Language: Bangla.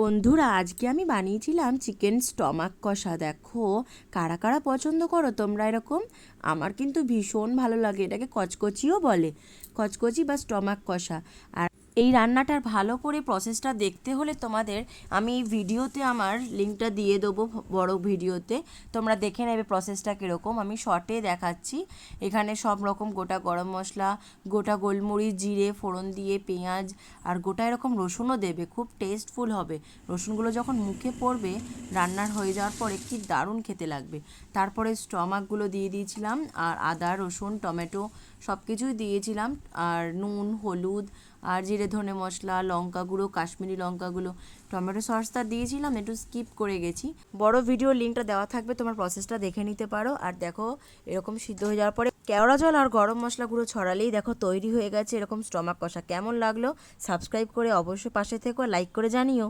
বন্ধুরা, আজকে আমি বানিয়েছিলাম চিকেন স্টমাক কষা। দেখো, কারা কারা পছন্দ করো তোমরা এরকম? আমার কিন্তু ভীষণ ভালো লাগে, এটাকে কচকচিও বলে, কচকচি বা স্টমাক কষা। আর এই রান্নাটার ভালো করে প্রসেসটা দেখতে হলে তোমাদের আমি ভিডিওতে আমার লিঙ্কটা দিয়ে দেবো বড় ভিডিওতে। তোমরা দেখে নেবে প্রসেসটা কীরকম। আমি শর্টে দেখাচ্ছি। এখানে সব রকম গোটা গরম মশলা, গোটা গোলমরিচ, জিরে, ফোড়ন দিয়ে পেঁয়াজ, আর গোটা এরকম রসুনও দেবে। খুব টেস্টফুল হবে। রসুনগুলো যখন মুখে পড়বে, রান্নার হয়ে যাওয়ার পরে কি দারুণ খেতে লাগবে। তারপরে স্টমাকগুলো দিয়ে দিয়েছিলাম, আর আদা, রসুন, টমেটো সব কিছুই দিয়েছিলাম, আর নুন, হলুদ আর জিরে ধনে মশলা, লঙ্কা গুঁড়ো, কাশ্মীরি লঙ্কাগুলো টমেটো সসটা দিয়েছিলাম, একটু স্কিপ করে গেছি। বড় ভিডিও লিঙ্কটা দেওয়া থাকবে, তোমার প্রসেসটা দেখে নিতে পারো। আর দেখো, এরকম সিদ্ধ হয়ে যাওয়ার পরে কেওড়া জল আর গরম মশলা গুঁড়ো ছড়ালেই দেখো তৈরি হয়ে গেছে এরকম স্টমাক কষা। কেমন লাগল? সাবস্ক্রাইব করে অবশ্যই পাশে থেকো লাইক করে জানিও।